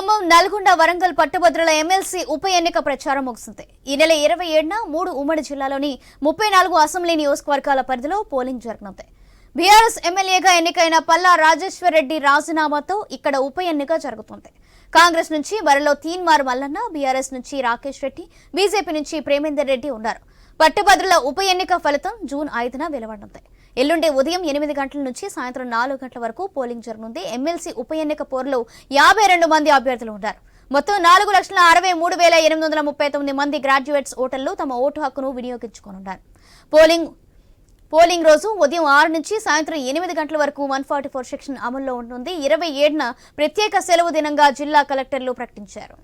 ఖమ్మం నల్గొండ వరంగల్ పట్టభద్రుల ఎమ్మెల్సీ ఉప ఎన్నిక ప్రచారం ముగిసింది. ఈ నెల ఇరవై ఏడున మూడు ఉమ్మడి జిల్లాలోని ముప్పై నాలుగు అసెంబ్లీ నియోజకవర్గాల పరిధిలో పోలింగ్ జరగనుంది. బీఆర్ఎస్ ఎమ్మెల్యేగా ఎన్నికైన పల్లా రాజేశ్వర్ రెడ్డి రాజీనామాతో ఇక్కడ ఉప ఎన్నిక జరుగుతుంది. కాంగ్రెస్ నుంచి బరిలో తీన్మార్ మల్లన్న బీఆర్ఎస్ నుంచి రాకేష్ రెడ్డి బీజేపీ నుంచి ప్రేమేందర్ రెడ్డి ఉన్నారు. పట్టభద్రుల ఉప ఎన్నిక ఫలితం జూన్ ఐదున వెలువడనుంది ఎల్లుండి ఉదయం ఎనిమిది గంటల నుంచి సాయంత్రం నాలుగు గంటల వరకు పోలింగ్ జరగనుంది. ఎమ్మెల్సీ ఉప ఎన్నిక పోరులో యాభై రెండు మంది అభ్యర్థులు ఉన్నారు. మొత్తం నాలుగు లక్షల అరవై మూడు వేల ఎనిమిది వందల ముప్పై తొమ్మిది మంది గ్రాడ్యుయేట్స్ ఓటర్లు తమ ఓటు హక్కును వినియోగించుకోనున్నారు. పోలింగ్ పోలింగ్ రోజు ఉదయం ఆరు నుంచి సాయంత్రం ఎనిమిది గంటల వరకు వన్ ఫార్టీ ఫోర్ సెక్షన్ అమల్లో ఉంటుంది ఇరవై ఏడున ప్రత్యేక సెలవు దినంగా జిల్లా కలెక్టర్లు ప్రకటించారు.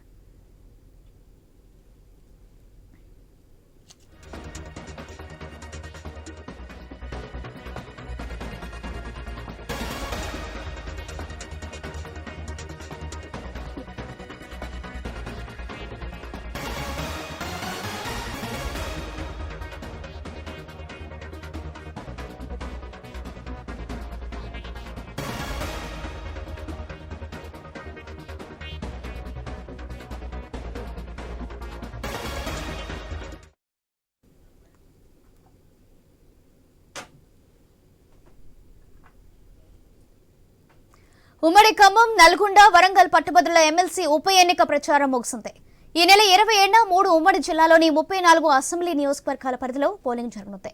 ఉమ్మడి ఖమ్మం నల్గొండ వరంగల్ పట్టుభద్రుల ఎమ్మెల్సీ ఉప ఎన్నిక ప్రచారం ముగిసింది ఈ నెల ఇరవై ఏడున మూడు ఉమ్మడి జిల్లాలోని ముప్పై నాలుగు అసెంబ్లీ నియోజకవర్గాల పరిధిలో పోలింగ్ జరగనుంది.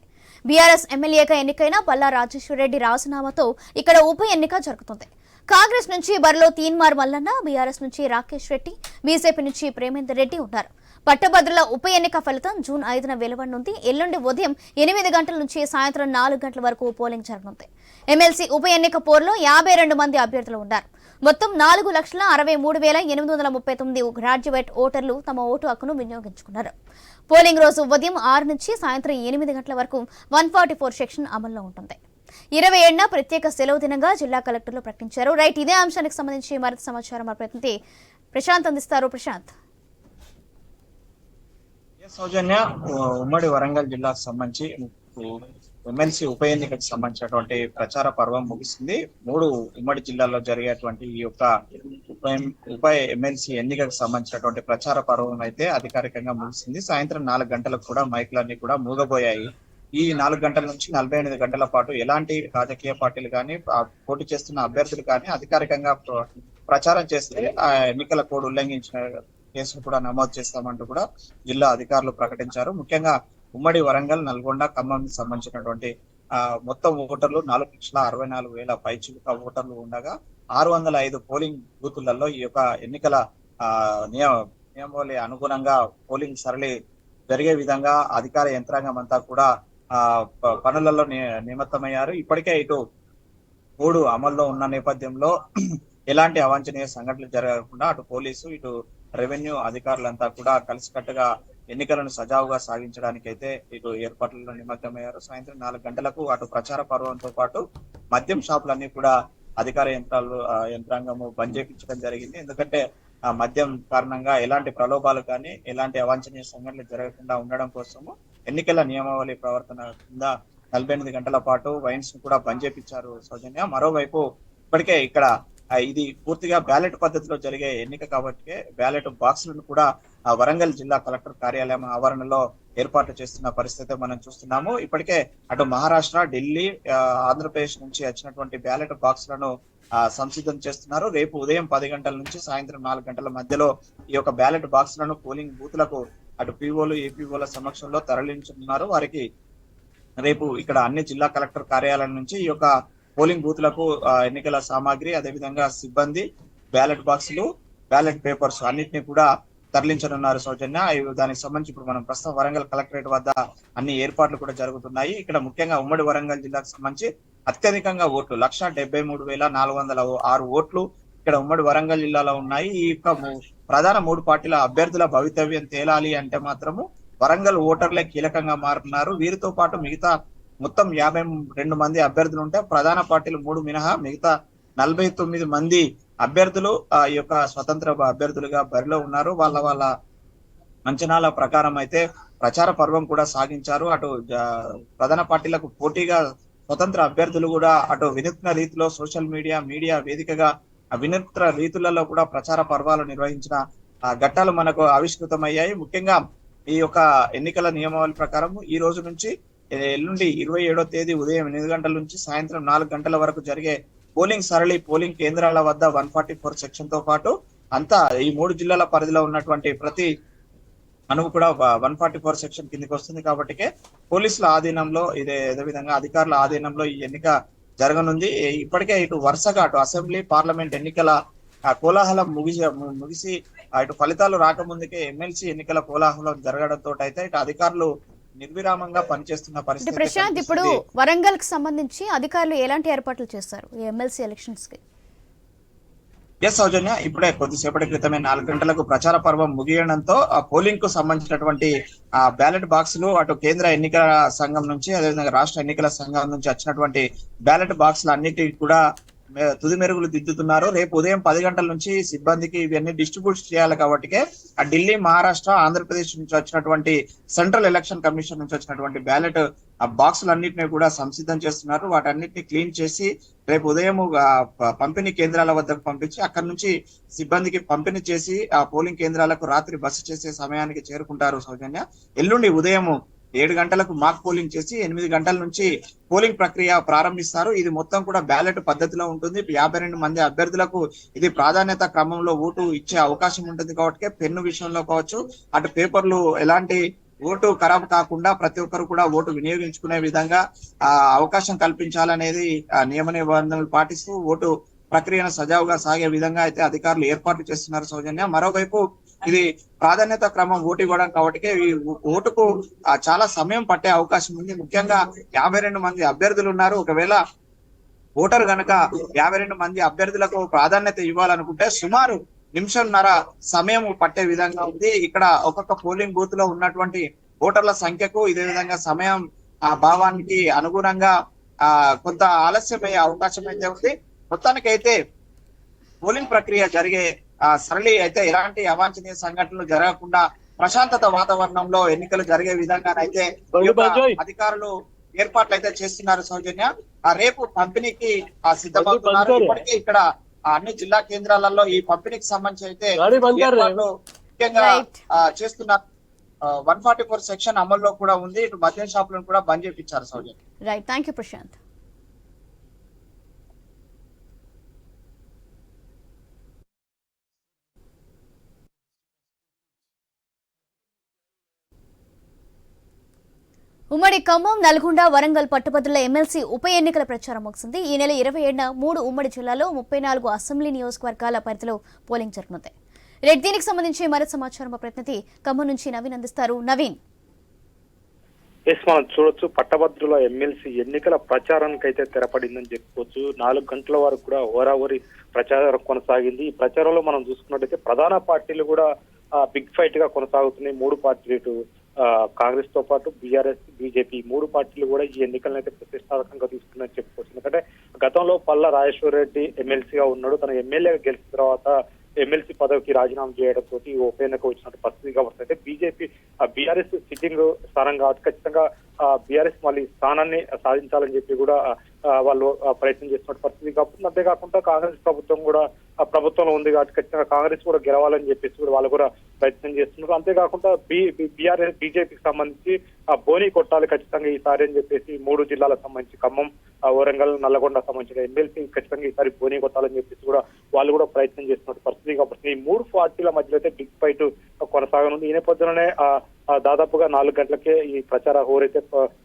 బీఆర్ఎస్ ఎమ్మెల్యేగా ఎన్నికైన పల్లా రాజేశ్వరరెడ్డి రాజీనామాతో ఇక్కడ ఉప ఎన్నిక జరుగుతుంది. కాంగ్రెస్ నుంచి బరిలో తీన్మార్ మల్లన్న బీఆర్ఎస్ నుంచి రాకేష్ రెడ్డి బీజేపీ నుంచి ప్రేమేందర్ రెడ్డి ఉన్నారు. పట్టభద్రుల ఉప ఎన్నిక ఫలితం జూన్ ఐదున వెలువడనుంది. ఎల్లుండి ఉదయం ఎనిమిది గంటల నుంచి సాయంత్రం నాలుగు గంటల వరకు పోలింగ్ జరగనుంది. ఎమ్మెల్సీ ఉప ఎన్నిక పోరులో యాభై రెండు మంది అభ్యర్థులు ఉన్నారు. మొత్తం నాలుగు లక్షల అరవై మూడు వేల ఎనిమిది వందల ముప్పై తొమ్మిది గ్రాడ్యుయేట్ ఓటర్లు తమ ఓటు హక్కును వినియోగించుకున్నారు. పోలింగ్ రోజు ఉదయం ఆరు నుంచి సాయంత్రం ఎనిమిది గంటల వరకు వన్ ఫార్టీ ఫోర్ సెక్షన్ అమల్లో ఉంటుంది. ఇరవై ఏడున ప్రత్యేక సెలవు దినంగా జిల్లా కలెక్టర్లు ప్రకటించారు. రైట్ ఇదే అంశానికి సంబంధించి మరింత సమాచారం మా ప్రతినిధి ప్రశాంత్ అందిస్తారు. ప్రశాంత్. సౌజన్య ఉమ్మడి వరంగల్ జిల్లాకు సంబంధించి ఎమ్మెల్సీ ఉప ఎన్నికకు సంబంధించినటువంటి ప్రచార పర్వం ముగిసింది. మూడు ఉమ్మడి జిల్లాల్లో జరిగేటువంటి ఈ యొక్క ఉప ఉప ఎమ్మెల్సీ ఎన్నికకు సంబంధించినటువంటి ప్రచార పర్వం అయితే అధికారికంగా ముగిసింది. సాయంత్రం నాలుగు గంటలకు కూడా మైకులన్నీ కూడా మూగబోయాయి. ఈ నాలుగు గంటల నుంచి నలభై ఎనిమిది గంటల పాటు ఎలాంటి రాజకీయ పార్టీలు కానీ పోటీ చేస్తున్న అభ్యర్థులు కానీ అధికారికంగా ప్ర- ప్రచారం చేస్తే ఆ ఎన్నికల కోడ్ ఉల్లంఘించిన కేసులు కూడా నమోదు చేస్తామంటూ కూడా జిల్లా అధికారులు ప్రకటించారు. ముఖ్యంగా ఉమ్మడి వరంగల్ నల్గొండ ఖమ్మం సంబంధించినటువంటి ఆ మొత్తం ఓటర్లు నాలుగు లక్షల అరవై నాలుగు వేల పైచిలుక ఓటర్లు ఉండగా ఆరు వందల ఐదు పోలింగ్ బూతులలో ఈ యొక్క ఎన్నికల ఆ నియ నియమావళి అనుగుణంగా పోలింగ్ సరళి జరిగే విధంగా అధికార యంత్రాంగం అంతా కూడా ఆ పనులలో ని- నిమత్తమయ్యారు. ఇప్పటికే ఇటు మూడు అమల్లో ఉన్న నేపథ్యంలో ఎలాంటి అవాంఛనీయ సంఘటనలు జరగకుండా అటు పోలీసు ఇటు రెవెన్యూ అధికారులంతా కూడా కలిసికట్టుగా ఎన్నికలను సజావుగా సాగించడానికి అయితే ఇటు ఏర్పాట్లలో నిమగ్నమయ్యారు. సాయంత్రం నాలుగు గంటలకు అటు ప్రచార పర్వంతో పాటు మద్యం షాపులన్నీ కూడా అధికార యంత్రాలు యంత్రాంగము బంద్ చేయించడం జరిగింది. ఎందుకంటే ఆ మద్యం కారణంగా ఎలాంటి ప్రలోభాలు కానీ ఎలాంటి అవాంఛనీయ సంఘటనలు జరగకుండా ఉండడం కోసము ఎన్నికల నియమావళి ప్రవర్తన కింద నలభై ఎనిమిది గంటల పాటు వైన్స్ కూడా బంద్ చేపించారు సౌజన్య. మరోవైపు ఇప్పటికే ఇక్కడ ఇది పూర్తిగా బ్యాలెట్ పద్ధతిలో జరిగే ఎన్నిక కాబట్టి బ్యాలెట్ బాక్సులను కూడా వరంగల్ జిల్లా కలెక్టర్ కార్యాలయం ఆవరణలో ఏర్పాట్లు చేస్తున్న పరిస్థితి మనం చూస్తున్నాము. ఇప్పటికే అటు మహారాష్ట్ర ఢిల్లీ ఆంధ్రప్రదేశ్ నుంచి వచ్చినటువంటి బ్యాలెట్ బాక్సులను సంసిద్ధం చేస్తున్నారు. రేపు ఉదయం పది గంటల నుంచి సాయంత్రం నాలుగు గంటల మధ్యలో ఈ యొక్క బ్యాలెట్ బాక్సులను పోలింగ్ బూత్లకు అటు పీఓలు ఏపీఓల సమక్షంలో తరలించుతున్నారు వారికి రేపు ఇక్కడ అన్ని జిల్లా కలెక్టర్ కార్యాలయం నుంచి ఈ యొక్క పోలింగ్ బూత్లకు ఎన్నికల సామాగ్రి అదేవిధంగా సిబ్బంది బ్యాలెట్ బాక్సులు బ్యాలెట్ పేపర్స్ అన్నిటిని కూడా తరలించనున్నారు సౌజన్య. దానికి సంబంధించి ఇప్పుడు మనం ప్రస్తుతం వరంగల్ కలెక్టరేట్ వద్ద అన్ని ఏర్పాట్లు కూడా జరుగుతున్నాయి. ఇక్కడ ముఖ్యంగా ఉమ్మడి వరంగల్ జిల్లాకు సంబంధించి అత్యధికంగా ఓట్లు లక్ష డెబ్బై మూడు వేల నాలుగు వందల ఆరు ఓట్లు ఇక్కడ ఉమ్మడి వరంగల్ జిల్లాలో ఉన్నాయి. ఈ యొక్క ప్రధాన మూడు పార్టీల అభ్యర్థుల భవితవ్యం తేలాలి అంటే మాత్రము వరంగల్ ఓటర్లే కీలకంగా మారుతున్నారు. వీరితో పాటు మిగతా మొత్తం యాభై రెండు మంది అభ్యర్థులు ఉంటే ప్రధాన పార్టీలు మూడు మినహా మిగతా నలభై తొమ్మిది మంది అభ్యర్థులు ఆ యొక్క స్వతంత్ర అభ్యర్థులుగా బరిలో ఉన్నారు. వాళ్ళ వాళ్ళ అంచనాల ప్రకారం అయితే ప్రచార పర్వం కూడా సాగించారు. అటు ప్రధాన పార్టీలకు పోటీగా స్వతంత్ర అభ్యర్థులు కూడా అటు వినూత్న రీతిలో సోషల్ మీడియా మీడియా వేదికగా వినూత్న రీతులలో కూడా ప్రచార పర్వాలు నిర్వహించిన ఆ ఘట్టాలు మనకు ఆవిష్కృతమయ్యాయి. ముఖ్యంగా ఈ యొక్క ఎన్నికల నియమావళి ప్రకారం ఈ రోజు నుంచి ఎల్లుండి ఇరవై ఏడో తేదీ ఉదయం ఎనిమిది గంటల నుంచి సాయంత్రం నాలుగు గంటల వరకు జరిగే పోలింగ్ సరళి పోలింగ్ కేంద్రాల వద్ద వన్ ఫార్టీ ఫోర్ సెక్షన్తో పాటు అంతా ఈ మూడు జిల్లాల పరిధిలో ఉన్నటువంటి ప్రతి అణువు కూడా వన్ ఫార్టీ ఫోర్ సెక్షన్ కిందకి వస్తుంది కాబట్టి పోలీసుల ఆధీనంలో ఇదే అదే విధంగా అధికారుల ఆధీనంలో ఈ ఎన్నిక జరగనుంది. ఇప్పటికే ఇటు వరుసగా అటు అసెంబ్లీ పార్లమెంట్ ఎన్నికల కోలాహలం ముగిసి ముగిసి అటు ఇటు ఫలితాలు రాకముందుకే ఎమ్మెల్సీ ఎన్నికల కోలాహలం జరగడంతో అయితే ఇటు అధికారులు నిర్విరామంగా పనిచేస్తున్న పరిస్థితి ప్రశాంత్ ఇప్పుడు. వరంగల్కి సంబంధించి అధికారులు ఎలాంటి ఏర్పాట్లు చేస్తారు ఎమ్మెల్సీ ఎలక్షన్స్కి ఎస్ సౌజన్య ఇప్పుడే కొద్దిసేపటి క్రితమే నాలుగు గంటలకు ప్రచార పర్వం ముగియడంతో ఆ పోలింగ్కు సంబంధించినటువంటి ఆ బ్యాలెట్ బాక్సులు అటు కేంద్ర ఎన్నికల సంఘం నుంచి అదేవిధంగా రాష్ట్ర ఎన్నికల సంఘం నుంచి వచ్చినటువంటి బ్యాలెట్ బాక్సులు అన్నిటికీ కూడా తుది మెరుగులు దిద్దుతున్నారు. రేపు ఉదయం పది గంటల నుంచి సిబ్బందికి ఇవన్నీ డిస్ట్రిబ్యూట్ చేయాలి కాబట్టి ఆ ఢిల్లీ మహారాష్ట్ర ఆంధ్రప్రదేశ్ నుంచి వచ్చినటువంటి సెంట్రల్ ఎలక్షన్ కమిషన్ నుంచి వచ్చినటువంటి బ్యాలెట్ ఆ బాక్సులన్నింటినీ కూడా సంసిద్ధం చేస్తున్నారు. వాటన్నిటిని క్లీన్ చేసి రేపు ఉదయం పంపిణీ కేంద్రాల వద్దకు పంపించి అక్కడి నుంచి సిబ్బందికి పంపిణీ చేసి ఆ పోలింగ్ కేంద్రాలకు రాత్రి బస్సు చేసే సమయానికి చేరుకుంటారు సౌజన్య. ఎల్లుండి ఉదయం ఏడు గంటలకు మాక్ పోలింగ్ చేసి ఎనిమిది గంటల నుంచి పోలింగ్ ప్రక్రియ ప్రారంభిస్తారు. ఇది మొత్తం కూడా బ్యాలెట్ పద్ధతిలో ఉంటుంది. యాభై రెండు మంది అభ్యర్థులకు ఇది ప్రాధాన్యత క్రమంలో ఓటు ఇచ్చే అవకాశం ఉంటుంది కాబట్టి పెన్ను విషయంలో కావచ్చు అటు పేపర్లు ఎలాంటి ఓటు ఖరాబ్ కాకుండా ప్రతి ఒక్కరు కూడా ఓటు వినియోగించుకునే విధంగా ఆ అవకాశం కల్పించాలనేది నియమ నిబంధనలు పాటిస్తూ ఓటు ప్రక్రియను సజావుగా సాగే విధంగా అయితే అధికారులు ఏర్పాట్లు చేస్తున్నారు సౌజన్య. మరోవైపు ఇది ప్రాధాన్యత క్రమం ఓటు ఇవ్వడం కాబట్టి ఈ ఓటుకు చాలా సమయం పట్టే అవకాశం ఉంది. ముఖ్యంగా యాభై రెండు మంది అభ్యర్థులు ఉన్నారు. ఒకవేళ ఓటర్ గనక యాభై రెండు మంది అభ్యర్థులకు ప్రాధాన్యత ఇవ్వాలనుకుంటే సుమారు నిమిషంన్నర సమయం పట్టే విధంగా ఉంది. ఇక్కడ ఒక్కొక్క పోలింగ్ బూత్లో ఉన్నటువంటి ఓటర్ల సంఖ్యకు ఇదే విధంగా సమయం ఆ భావానికి అనుగుణంగా ఆ కొంత ఆలస్యమయ్యే అవకాశం అయితే ఉంది. మొత్తానికైతే పోలింగ్ ప్రక్రియ జరిగే సరళి అయితే ఎలాంటి అవాంఛనీయ సంఘటనలు జరగకుండా ప్రశాంతత వాతావరణంలో ఎన్నికలు జరిగే విధంగానైతే ఈ యొక్క అధికారులు ఏర్పాట్లు అయితే చేస్తున్నారు సౌజన్య. ఆ రేపు పంపిణీకి ఆ సిద్ధమవుతున్నారు. ఇప్పటికే ఇక్కడ అన్ని జిల్లా కేంద్రాలలో ఈ పంపిణీకి సంబంధించి అయితే ముఖ్యంగా చేస్తున్నారు. వన్ ఫార్టీ ఫోర్ సెక్షన్ అమల్లో కూడా ఉంది. ఇటు మద్యం షాపులను కూడా బంద్ చేపించారు Soujanya. Right thank you Prashant ఉమ్మడి ఖమ్మం నల్గొండ వరంగల్ పట్టుభద్రుల ఎమ్మెల్సీ ఉప ఎన్నికల ప్రచారం ముగిసింది. ఈ నెల ఇరవై ఏడున మూడు ఉమ్మడి జిల్లాలో ముప్పై నాలుగు అసెంబ్లీ నియోజకవర్గాల పరిధిలో పోలింగ్ జరగనుంది. రెడ్ దీనికి సంబంధించి మరింత సమాచారం ప్రతినిధి ఖమ్మం నుంచి నవీన్ అందిస్తారు. నవీన్. ఎస్ మనం చూడొచ్చు పట్టభద్రుల ఎమ్మెల్సీ ఎన్నికల ప్రచారానికి అయితే తెరపడిందని చెప్పుకోవచ్చు. నాలుగు గంటల వరకు కూడా ఓరావరి ప్రచారం కొనసాగింది. ఈ ప్రచారంలో మనం చూసుకున్నట్టయితే ప్రధాన పార్టీలు కూడా బిగ్ ఫైట్గా కొనసాగుతున్నాయి. మూడు పార్టీలు ఇటు కాంగ్రెస్తో పాటు బీఆర్ఎస్ బీజేపీ మూడు పార్టీలు కూడా ఈ ఎన్నికలను అయితే ప్రతిష్టాత్మకంగా తీసుకున్నాయని చెప్పుకోవచ్చు. ఎందుకంటే గతంలో పల్ల రాజేశ్వర రెడ్డి ఎమ్మెల్సీగా ఉన్నాడు. తన ఎమ్మెల్యేగా గెలిచిన తర్వాత ఎమ్మెల్సీ పదవికి రాజీనామా చేయడం తోటి ఈ ఉప ఎన్నిక వచ్చినట్టు పరిస్థితి కాబట్టి అయితే బీజేపీ బీఆర్ఎస్ సిట్టింగ్ స్థానం కాబట్టి ఖచ్చితంగా బీఆర్ఎస్ మళ్ళీ స్థానాన్ని సాధించాలని చెప్పి కూడా వాళ్ళు ఆ, ప్రయత్నం చేస్తున్న పరిస్థితి కాబట్టి అంతేకాకుండా కాంగ్రెస్ ప్రభుత్వం కూడా ప్రభుత్వంలో ఉంది కాబట్టి ఖచ్చితంగా కాంగ్రెస్ కూడా గెలవాలని చెప్పేసి కూడా వాళ్ళు కూడా ప్రయత్నం చేస్తున్నారు. అంతేకాకుండా బి బీఆర్ఎస్ బీజేపీకి సంబంధించి ఆ బోని కొట్టాలి ఖచ్చితంగా ఈసారి అని చెప్పేసి మూడు జిల్లాలకు సంబంధించి ఖమ్మం ఆ, వరంగల్ నల్లగొండ సంబంధించిన ఎమ్మెల్సీ ఖచ్చితంగా ఈసారి బోని కొట్టాలని చెప్పేసి కూడా వాళ్ళు కూడా ప్రయత్నం చేస్తున్నారు. పరిస్థితి కాబట్టి ఈ మూడు పార్టీల మధ్యలో అయితే బిగ్ ఫైట్ కొనసాగనుంది. ఈ నేపథ్యంలోనే దాదాపుగా నాలుగు గంటలకే ఈ ప్రచార హోరైతే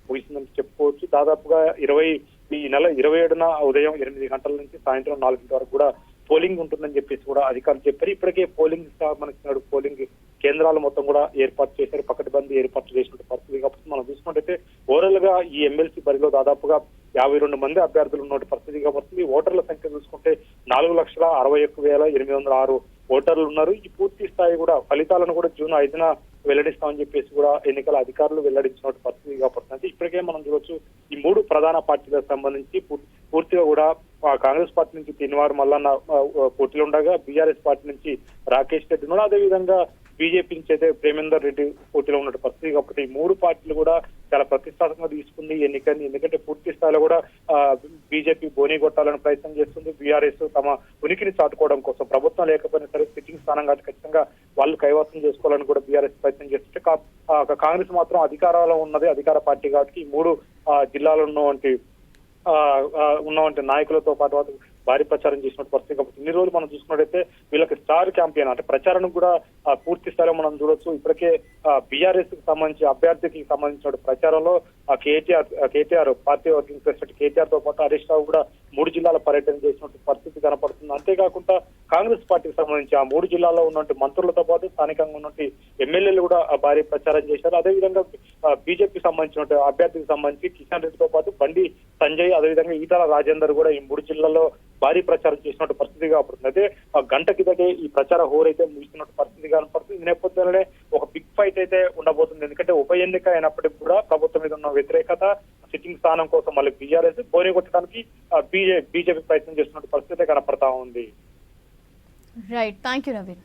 ముగిసిందని చెప్పుకోవచ్చు. దాదాపుగా ఇరవై ఈ నెల ఇరవై ఏడున ఉదయం ఎనిమిది గంటల నుంచి సాయంత్రం నాలుగు గంటల వరకు కూడా పోలింగ్ ఉంటుందని చెప్పేసి కూడా అధికారులు చెప్పారు. ఇప్పటికే పోలింగ్ సంబంధించిన పోలింగ్ కేంద్రాలు మొత్తం కూడా ఏర్పాటు చేశారు. పకడ్బందీ ఏర్పాటు చేసిన పరిస్థితి. కాబట్టి మనం చూసుకున్నట్టయితే ఓవరాల్గా ఈ ఎమ్మెల్సీ బరిలో దాదాపుగా యాభై రెండు మంది అభ్యర్థులు ఉన్న పరిస్థితి కాబట్టి ఓటర్ల సంఖ్య చూసుకుంటే నాలుగు లక్షల అరవై ఒక్క వేల ఎనిమిది వందల ఆరు ఓటర్లు ఉన్నారు. ఈ పూర్తి స్థాయి కూడా ఫలితాలను కూడా జూన్ ఐదున వెల్లడిస్తామని చెప్పేసి కూడా ఎన్నికల అధికారులు వెల్లడించిన పరిస్థితి కాబట్టి ఇప్పటికే మనం చూడొచ్చు ఈ మూడు ప్రధాన పార్టీలకు సంబంధించి పూర్తిగా కూడా కాంగ్రెస్ పార్టీ నుంచి తినివారు మల్లన్న పోటీలు ఉండగా బీఆర్ఎస్ పార్టీ నుంచి రాకేష్ రెడ్డి ఉన్నాడు అదేవిధంగా బీజేపీ నుంచి అయితే ప్రేమేందర్ రెడ్డి పోటీలో ఉన్న పరిస్థితి. కాబట్టి ఈ మూడు పార్టీలు కూడా చాలా ప్రతిష్టాత్మకంగా తీసుకుంది ఎన్నికని. ఎందుకంటే పూర్తి స్థాయిలో కూడా బీజేపీ బోని కొట్టాలని ప్రయత్నం చేస్తుంది. బీఆర్ఎస్ తమ ఉనికిని చాటుకోవడం కోసం ప్రభుత్వం లేకపోయినా సరే సిట్టింగ్ స్థానం కాబట్టి ఖచ్చితంగా వాళ్ళు కైవసం చేసుకోవాలని కూడా బీఆర్ఎస్ ప్రయత్నం చేస్తుంటే కాంగ్రెస్ మాత్రం అధికారంలో ఉన్నది అధికార పార్టీ కాబట్టి ఈ మూడు ఆ, జిల్లాలో ఉన్నటువంటి ఆ, నాయకులతో పాటు భారీ ప్రచారం చేసినట్టు పరిస్థితి. కాబట్టి ఇన్ని రోజులు మనం చూసుకున్నట్టయితే వీళ్ళకి స్టార్ క్యాంపెయిన్ అంటే ప్రచారం కూడా పూర్తి స్థాయిలో మనం చూడొచ్చు. ఇప్పటికే బీఆర్ఎస్కి సంబంధించి అభ్యర్థికి సంబంధించిన ప్రచారంలో ఆ KTR KTR party working president కేటీఆర్తో పాటు హరీష్ రావు కూడా మూడు జిల్లాల పర్యటన చేసినట్టు పరిస్థితి కనపడుతుంది. అంతేకాకుండా కాంగ్రెస్ పార్టీకి సంబంధించి ఆ మూడు జిల్లాల్లో ఉన్నటువంటి మంత్రులతో పాటు స్థానికంగా ఉన్నటువంటి ఎమ్మెల్యేలు కూడా భారీ ప్రచారం చేశారు. అదేవిధంగా బీజేపీ సంబంధించిన అభ్యర్థికి సంబంధించి కిషన్ రెడ్డితో పాటు బండి సంజయ్ అదేవిధంగా ఈటల రాజేందర్ కూడా ఈ మూడు జిల్లాల్లో భారీ ప్రచారం చేసినట్టు పరిస్థితి కనపడుతుంది. అయితే ఆ గంట కిందటే ఈ ప్రచార హోర్ అయితే ముగిస్తున్నట్టు పరిస్థితి కనపడుతుంది. ఈ నేపథ్యంలోనే ఒక బిగ్ ఫైట్ అయితే ఉండబోతుంది. ఎందుకంటే ఉప ఎన్నిక అయినప్పటికీ కూడా ప్రభుత్వం మీద ఉన్న వ్యతిరేకత సిట్టింగ్ స్థానం కోసం మళ్ళీ బీఆర్ఎస్ బోని కొట్టడానికి బీజేపీ ప్రయత్నం చేస్తున్నట్టు పరిస్థితి కనపడతా ఉంది. Right thank you Naveen